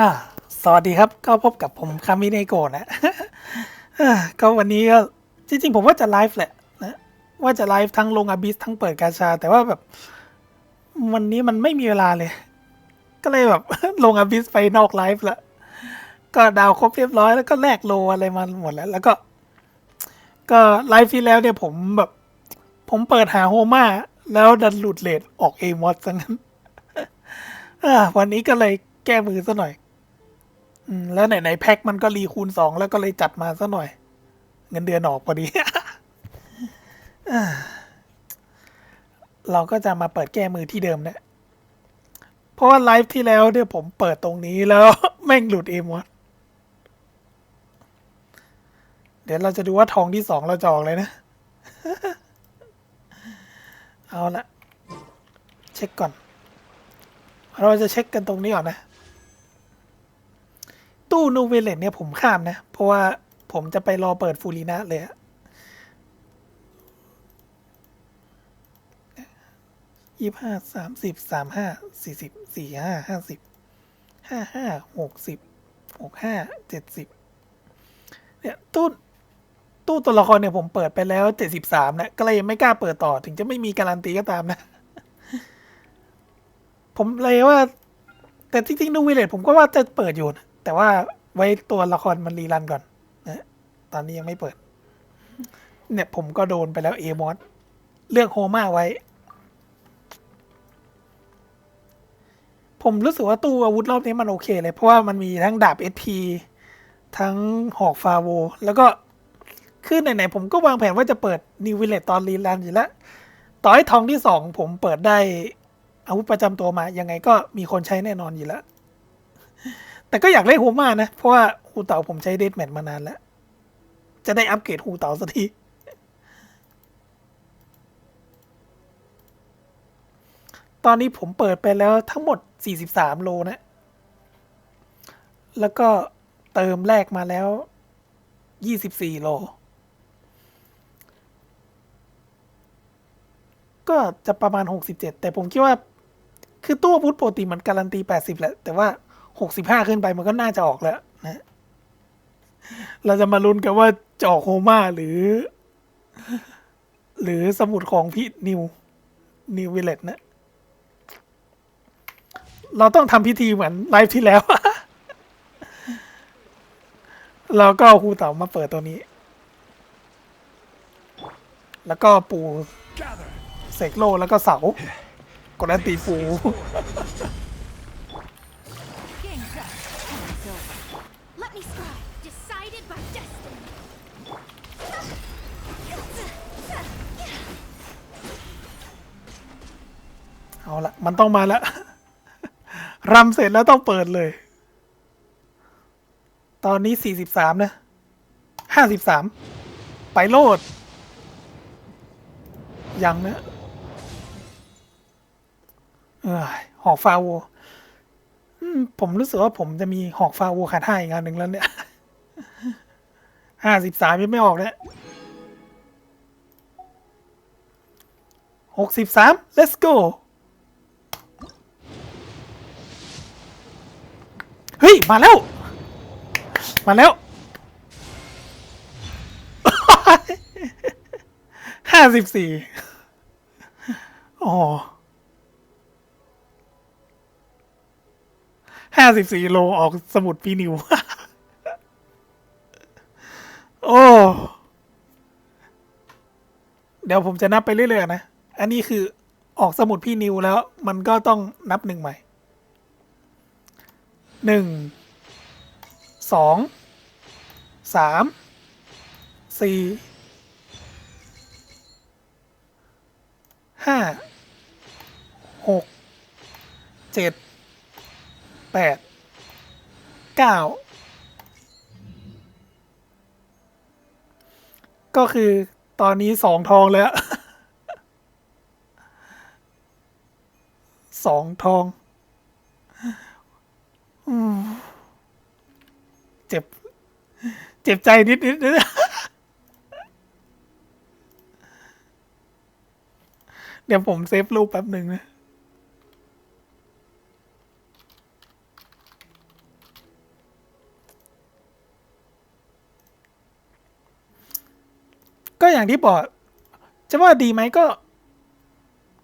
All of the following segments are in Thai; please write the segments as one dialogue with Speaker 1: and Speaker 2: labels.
Speaker 1: อ่าสวัสดีครับก็พบกับผมคามิเนโกะนะก็วันนี้ก็จริง ๆ ผมว่าจะไลฟ์แหละนะว่าจะไลฟ์ทั้งลงอาบิสทั้งเปิดกาชา แต่ว่าแบบวันนี้มันไม่มีเวลาเลย ก็เลยแบบลงอาบิสไปนอกไลฟ์ละก็ดาวครบเรียบร้อยแล้วก็แลกโลอะไรมาหมดแล้ว แล้วก็ ก็ไลฟ์ที่แล้วเนี่ยผมแบบ ผมเปิดหาโฮมาแล้วดันหลุดเลทออกเอมอสซะงั้นวันนี้ก็เลยแก้มือซะหน่อย อืมแล้วไหนไหนแพ็คมันก็รีคูณสองแล้วก็เลยจัดมาซะหน่อย เงินเดือนออกพอดี อ่าเราก็จะมาเปิดแก้มือที่เดิมเนะเพราะว่าไลฟ์ที่แล้วเนี่ยผมเปิดตรงนี้แล้ว แม่งหลุดเอมวะเดี๋ยวเราจะดูว่าทองที่สองเราจะออกเลยนะ เอาละเช็คก่อน เราจะเช็คกันตรงนี้ก่อนนะ ตู้นูเวเลตเนี่ยผมข้ามนะ เพราะว่าผมจะไปรอเปิดฟูรินะเลยอะยี่ห้าสามสิบสามห้าสี่สิบสี่ห้าห้าสิบห้าห้าหกสิบหกห้าเจ็ดสิบเนี่ยตู้ตู้ตัวละครเนี่ยผมเปิดไปแล้วเจ็ดสิบสามนะก็เลยไม่กล้าเปิดต่อถึงจะไม่มีการันตีก็ตามนะ ผมเลยว่า แต่จริงๆนูวิเลตผมก็ว่าจะเปิดอยู่นะ แต่ว่าไว้ตัวละครมันรีรันก่อนนะตอนนี้ยังไม่เปิด เนี่ยผมก็โดนไปแล้วเอมอสเลือกโฮมาไว้ ผมรู้สึกว่าตู้อาวุธรอบนี้มันโอเคเลย เพราะว่ามันมีทั้งดาบเอพีทั้งหอกฟาโว แล้วก็คือไหนๆผมก็วางแผนว่าจะเปิดนิววิเลตตอนรีรันอยู่แล้ว ต่อให้ทองที่สองผมเปิดได้อาวุธประจำตัวมา ยังไงก็มีคนใช้แน่นอนอยู่แล้ว แต่ก็อยากเล่นฮูมานะ เพราะว่าฮูเต่าผมใช้เดดแมทมานานแล้ว จะได้อัปเกรดฮูเต่าสักที ตอนนี้ผมเปิดไปแล้วทั้งหมด 43 โลนะ แล้วก็เติมแรกมาแล้ว 24 โล ก็จะประมาณ 67 แต่ผมคิดว่า คือตู้อาวุธปกติมันการันตี 80 แหละ แต่ว่า 65ขึ้นไปมันก็น่าจะออกแล้วนะเราจะมาลุ้นกันว่าจะออกโฮมาหรือ หรือสมุดของพี่นิว นิววิเลตนะ เราต้องทำพิธีเหมือนไลฟ์ที่แล้ว เราก็เอาครูเต๋ามาเปิดตัวนี้ แล้วก็ปูเสกโลแล้วก็เสากดอันตีฟู มันต้องมาแล้วรำเสร็จแล้วต้องเปิดเลย ตอนนี้สี่สิบสามนะห้าสิบสามไปโลด ยังนะเออหอกฟาโวผมรู้สึกว่าผมจะมีหอกฟาโวขาดห้าอีกงานหนึ่งแล้วเนี่ยห้าสิบสามยังไม่ออกเลยหกสิบสาม let's go ฮ้ย มาแล้ว มาแล้วห้าสิบสี่อ๋อห้าสิบสี่โลออกสมุดพี่นิว โอ้ เดี๋ยวผมจะนับไปเรื่อยๆนะ อันนี้คือออกสมุดพี่นิวแล้ว มันก็ต้องนับหนึ่งใหม่ หนึ่งสองสามสี่ห้าหกเจ็ดแปดเก้าก็คือตอนนี้สองทองแล้วสองทอง เจ็บ เจ็บใจนิดนิดนะเดี๋ยวผมเซฟรูปแป๊บหนึ่งนะก็อย่างที่บอกจะว่าดีไหมก็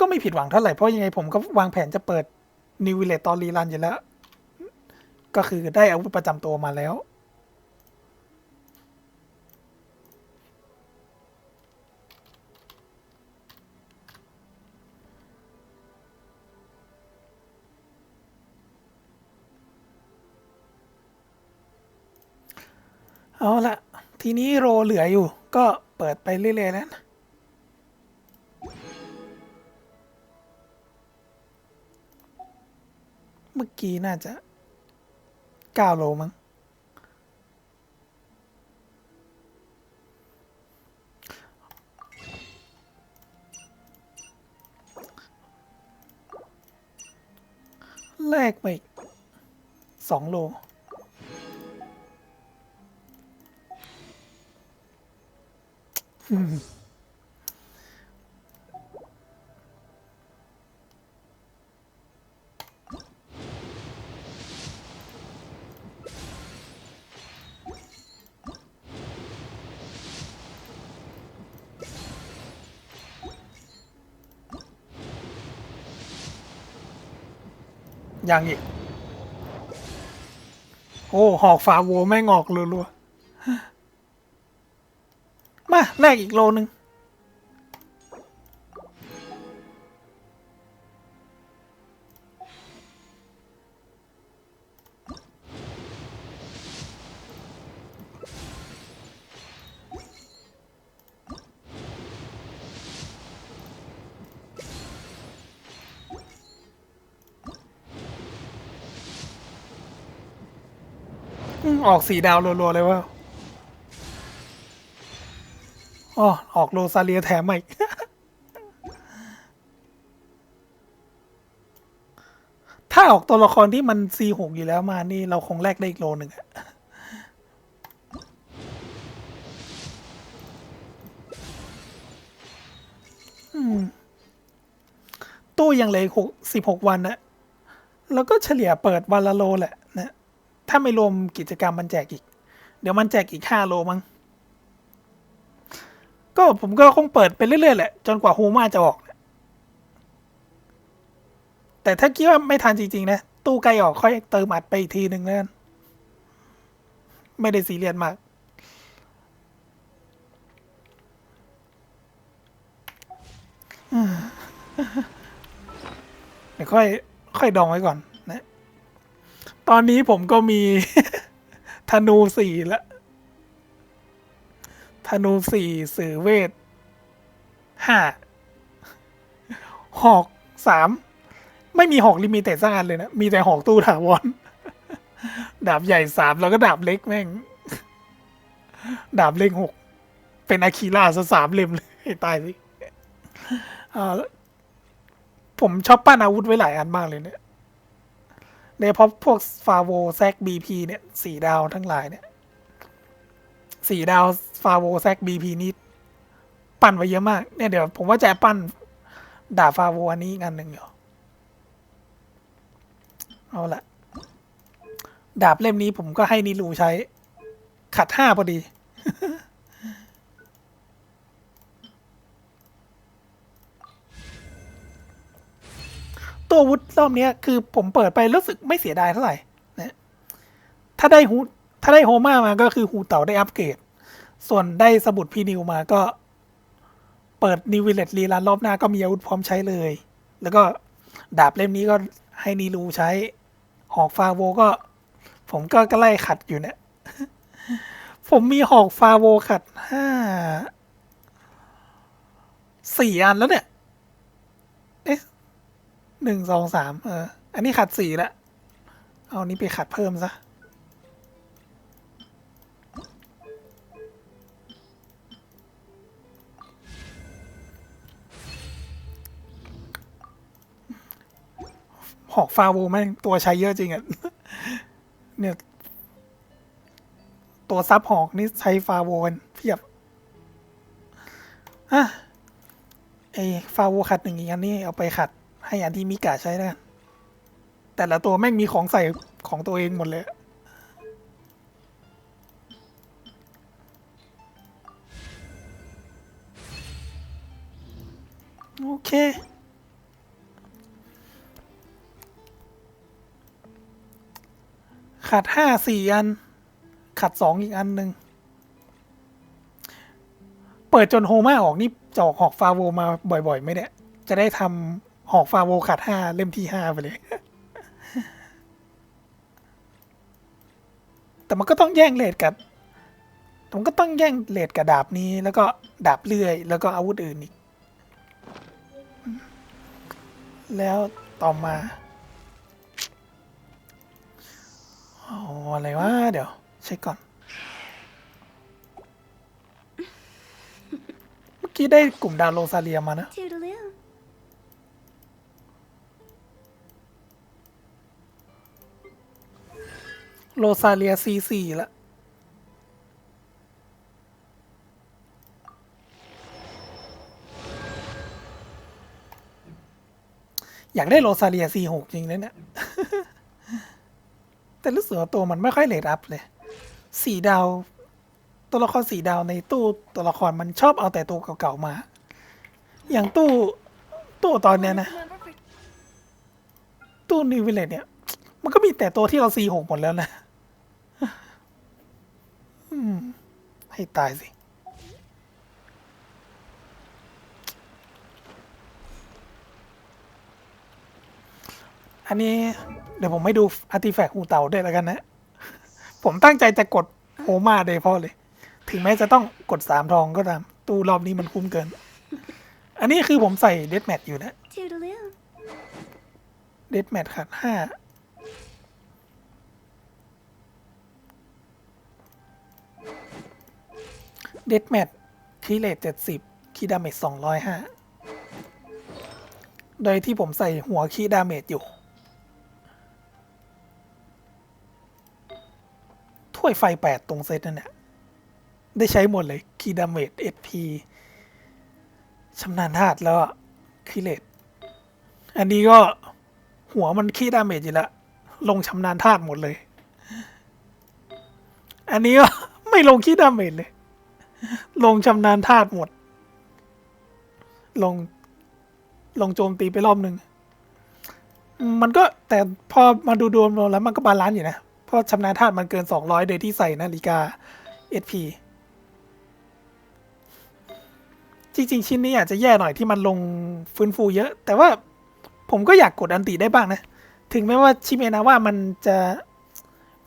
Speaker 1: ก็ไม่ผิดหวังเท่าไหร่ เพราะยังไงผมก็วางแผนจะเปิดนิวเวลเลตตอนรีรันอยู่แล้ว ก็คือได้อาวุธประจำตัวมาแล้ว เอาละทีนี้โรเหลืออยู่ ก็เปิดไปเรื่อย ๆ แล้วนะเมื่อกี้น่าจะ เก้าโลมั้งแลกไปสองโล ยังอีก โอ้ หอกฝาโวไม่งออกรัวๆมาแลกอีกโลนึง ออกสีดาวรัวๆเลยว่าอ๋อออกโรซาเลียแถมมาอีกถ้าออกตัวละครที่มัน C6 อยู่แล้วมานี่เราคงแลกได้อีกโลหนึ่งอะอืมตู้ยังเหลยหกสิบหกวันนะแล้วก็เฉลี่ยเปิดวันละโลแหละ ถ้าไม่รวมกิจกรรมมันแจกอีก เดี๋ยวมันแจกอีกห้าโลมั้งก็ผมก็คงเปิดไปเรื่อยๆแหละ จนกว่าฮูมาจะออก แต่ถ้าคิดว่าไม่ทันจริง ๆ นะ ตู้ใกล้ออกค่อยเติมอัดไปอีกทีหนึ่งแล้วกันไม่ได้ซีเรียสมากอืมเดี๋ยวค่อย ค่อยดองไว้ก่อน ตอนนี้ผมก็มีธนูสี่ละธนูสี่สื่อเวทห้าหอกสามไม่มีหอกลิมิเต็ดสักอันเลยนะ มีแต่หอกตู้ถาวรดาบใหญ่สามแล้วก็ดาบเล็กแม่ง ดาบเล็กหกเป็นอาคีล่าซะสามเล่มเลยตายสิผมชอบปั้นอาวุธไว้หลายอันมากเลยเนี่ย โดยเฉพาะพวกฟาโวแซกบีพีเนี่ยสี่ดาวทั้งหลายเนี่ยสี่ดาวฟาโวแซกบีพีนี่ปั้นไว้เยอะมาก เนี่ยเดี๋ยวผมว่าจะปั้นดาบฟาโวอันนี้อีกอันหนึ่งอยู่เอาละดาบเล่มนี้ผมก็ให้นิลูใช้ ขัดห้าพอดี ตัววุธรอบนี้คือผมเปิดไปรู้สึกไม่เสียดายเท่าไหร่นะถ้าได้ฮูถ้าได้โฮมามาก็คือฮูเต่าได้อัปเกรด ส่วนได้สมุดพีนิวมาก็ เปิดนิวเวลเลตรีรันรอบหน้าก็มีอาวุธพร้อมใช้เลย แล้วก็ดาบเล่มนี้ก็ให้นีรูใช้ หอกฟาโวก็ ผมก็ก็ไล่ขัดอยู่เนี่ย ผมมีหอกฟาโวขัดห้าสี่อันแล้วเนี่ย หนึ่งสองสามเออ อันนี้ขัดสี่ล้วเอานี้ไปขัดเพิ่มซะ หอกฟาโวแม่งตัวใช้เยอะจริงอะเนี่ย ตัวซับหอกนี่ใช้ฟาโวกันเพียบ อะไอฟาโวขัดหนึ่งอีกอันนี้เอาไปขัด ให้อันที่มิกาใช้แล้แต่ละตัวแม่งมีของใส่ของตัวเองหมดเลย โอเคขาดห้าสี่อันขาดสองอีกอันหนึ่งเปิดจนโฮมาออกนี่จะออกหอกฟาโวมาบ่อยๆ ไมเนี่ยจะได้ทำ หอกฟาโวขาดห้าเล่มที่ห้าไปเลย แต่มันก็ต้องแย่งเลดกับมันก็ต้องแย่งเลดกับดาบนี้ แล้วก็ดาบเลื่อย แล้วก็อาวุธอื่นอีก แล้วต่อมาอ๋ออะไรวะเดี๋ยวเช็คก่อน เมื่อกี้ได้กลุ่มดาวโรซาเลียมานะ โรซาเลียซีซีละอยากได้โรซาเลียซีหกจริงเลยเนี่ย แต่รู้สึกว่าตัวมันไม่ค่อยเลดอัพเลย สีดาว ตัวละครสีดาวในตู้ตัวละครมันชอบเอาแต่ตัวเก่าๆมา อย่างตู้ตู้ตอนเนี้ยนะ ตู้นิวเวลเลจเนี่ย มันก็มีแต่ตัวที่เราซีหกหมดแล้วนะ ให้ตายสิ อันนี้เดี๋ยวผมไม่ดูอาร์ติแฟกต์หูเต่าด้วยแล้วกันนะ ผมตั้งใจจะกดโฮมาโดยเฉพาะเลย ถึงแม้จะต้องกดสามทองก็ตาม ตู้รอบนี้มันคุ้มเกิน อันนี้คือผมใส่เด a แมทอยู่นะ
Speaker 2: Toodaloo.
Speaker 1: เด a แมทขาดห้า เด a แมทคีเลตเจ็ดสิบคีดาเมจสองร้อยห้าโดยที่ผมใส่หัวคีดาเมจอยู่ ถ้วยไฟแปดตรงเซตนั่นเนี่ได้ใช้หมดเลยคีดาเมจเอพีชำนาญธาตุแล้วคีเลตอันนี้ก็หัวมันขี้ดาเมจอยู่แล้วลงชำนาญธาตุหมดเลย อันนี้ก็ไม่ลงขี้ดาเมจเลย ลงชำนาญธาตุหมด ลง ลงโจมตีไปรอบหนึ่ง มันก็แต่พอมาดูดวงแล้วมันก็บาลานซ์อยู่นะ เพราะชำนาญธาตุมันเกินสองร้อยโดยที่ใส่นาฬิกา SP จริง ๆ ชิ้นนี้อาจจะแย่หน่อยที่มันลงฟื้นฟูเยอะ แต่ว่าผมก็อยากกดอันติได้บ้างนะ ถึงแม้ว่าชิเมนาว่ามันจะ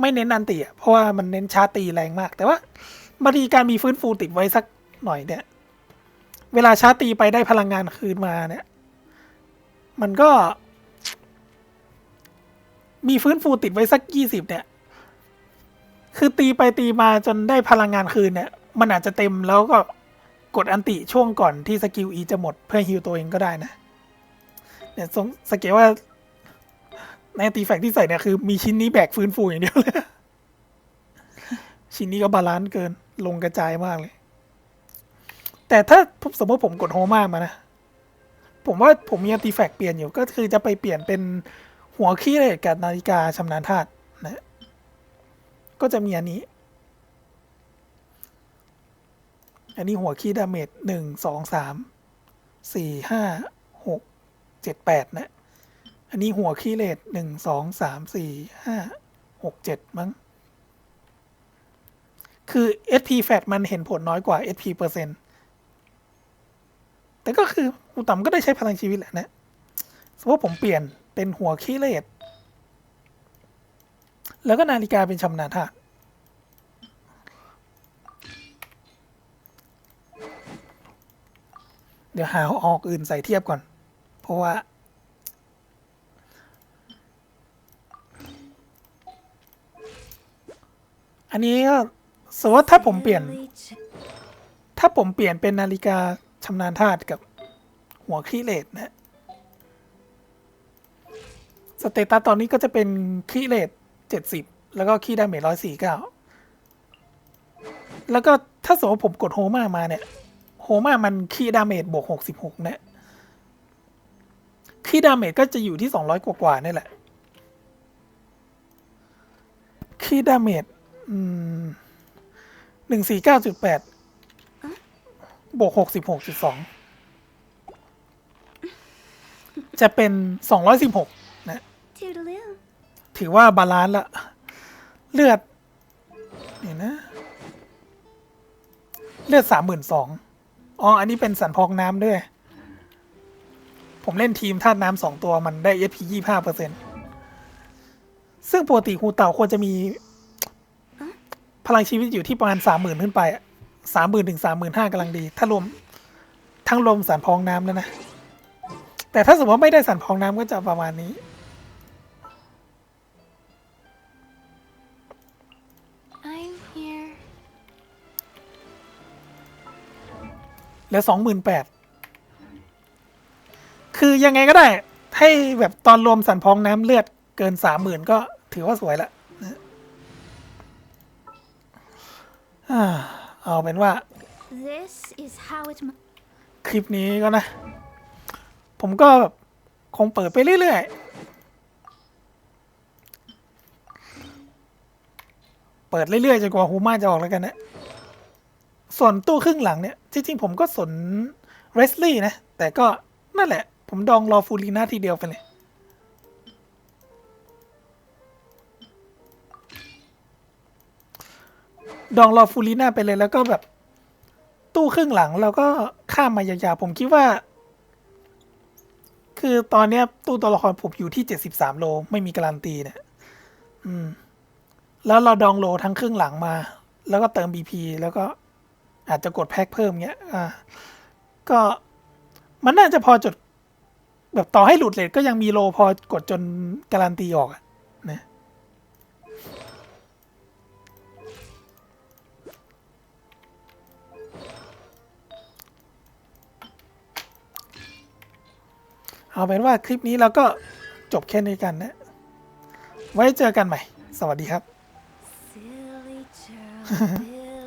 Speaker 1: ไม่เน้นอันติอะเพราะว่ามันเน้นชาตีแรงมาก แต่ว่า บางทีการมีฟื้นฟูติดไว้สักหน่อยเนี่ย เวลาชาร์จตีไปได้พลังงานคืนมาเนี่ย มันก็ มีฟื้นฟูติดไว้สักยี่สิบเนี่ย คือตีไปตีมาจนได้พลังงานคืนเนี่ย มันอาจจะเต็มแล้วก็กดอันติช่วงก่อนที่สกิลอีจะหมดเพื่อฮิวตัวเองก็ได้นะ เนี่ยสงสังเกตว่าในตีแฟกที่ใส่เนี่ยคือมีชิ้นนี้แบกฟื้นฟูอย่างเดียวเลย ชิ้นนี้ก็บาลานซ์เกินลงกระจายมากเลย แต่ถ้าสมมติผมกดโฮมามานะ ผมว่าผมมีอัติแฟกเปลี่ยนอยู่ก็คือจะไปเปลี่ยนเป็นหัวขี้เหล็กกับนาฬิกาชำนาญธาตุนะ ก็จะมีอันนี้ อันนี้หัวขี้ดาเมจหนึ่งสองสามสี่ห้าหกเจ็ดแปดนะ อันนี้หัวขี้เลดหนึ่งสองสามสี่ห้าหกเจ็ดมั้ง คือ SP fat มันเห็นผลน้อยกว่า SP เปอร์เซ็นต์แต่ก็คืออุต่ำก็ได้ใช้พลังชีวิตแหละนะสมมติผมเปลี่ยนเป็นหัวขี้เลดแล้วก็นาฬิกาเป็นชำนาญธาตุเดี๋ยวหาออกอื่นใส่เทียบก่อน เพราะว่า อันนี้ก็ สมมติว่าถ้าผมเปลี่ยน ถ้าผมเปลี่ยนเป็นนาฬิกาชำนาญธาตุกับหัวคลีเลตนะสเตตัสตอนนี้ก็จะเป็นคลีเลตเจ็ดสิบแล้วก็คีดาเมจร้อยสี่เก้าแล้วก็ถ้าสมมติผมกดโฮมามาเนี่ย โฮมามันคีดาเมจบวกหกสิบหกเนี่ยคีดาเมจก็จะอยู่ที่สองร้อยกว่าๆนี่แหละคีดาเมจ หนึ่งสี่เก้าจุดแปดบวกหกสิบหกจุดสองจะเป็น216นะ
Speaker 2: Toodaloo.
Speaker 1: ถือว่าบาลานซ์ละ เลือดเนี่ยนะ เลือดสามหมื่นสองอ๋อ อันนี้เป็นสันพองน้ำด้วย ผมเล่นทีมธาตุน้ำสองตัวมันได้ SP ยี่ห้าเปอร์เซ็นซึ่งปกติฮูเต่าควรจะมี พลังชีวิตอยู่ที่ประมาณสามหมื่นขึ้นไปสามหมื่นถึงสามหมื่นห้ากำลังดี ถ้ารวมทั้งรวมสันพองน้ำแล้วนะ แต่ถ้าสมมติว่าไม่ได้สันพองน้ำก็จะประมาณนี้
Speaker 2: I'm here.
Speaker 1: เหลือสองหมื่นแปดคือยังไงก็ได้ ให้แบบตอนรวมสันพองน้ำเลือดเกินสามหมื่นก็ถือว่าสวยละ เอาเป็นว่า
Speaker 2: This is how it. mu-
Speaker 1: คลิปนี้ก็นะ ผมก็แบบคงเปิดไปเรื่อยๆ เปิดเรื่อยๆจนกว่าฮูมาจะออกแล้วกันนะ ส่วนตู้ครึ่งหลังเนี่ย จริงๆ ผมก็สนเรสลี่นะ แต่ก็นั่นแหละ ผมดองรอฟูลีน่าทีเดียวไปเลย ดองรอฟูลีน่าไปเลยแล้วก็แบบ ตู้ครึ่งหลังเราก็ข้ามมายาวๆผมคิดว่า คือตอนเนี้ย ตู้ตัวละครผมอยู่ที่เจ็ดสิบสามโลไม่มีการันตีเนี่ยอืม แล้วเราดองโลทั้งครึ่งหลังมา แล้วก็เติมบีพีแล้วก็อาจจะกดแพ็คเพิ่มเงี้ย อ่า ก็มันน่าจะพอจด แบบต่อให้หลุดเลทก็ยังมีโลพอกดจนการันตีออกอะ เอาเป็นว่าคลิปนี้เราก็จบแค่นี้กันนะ ไว้เจอกันใหม่ สวัสดีครับ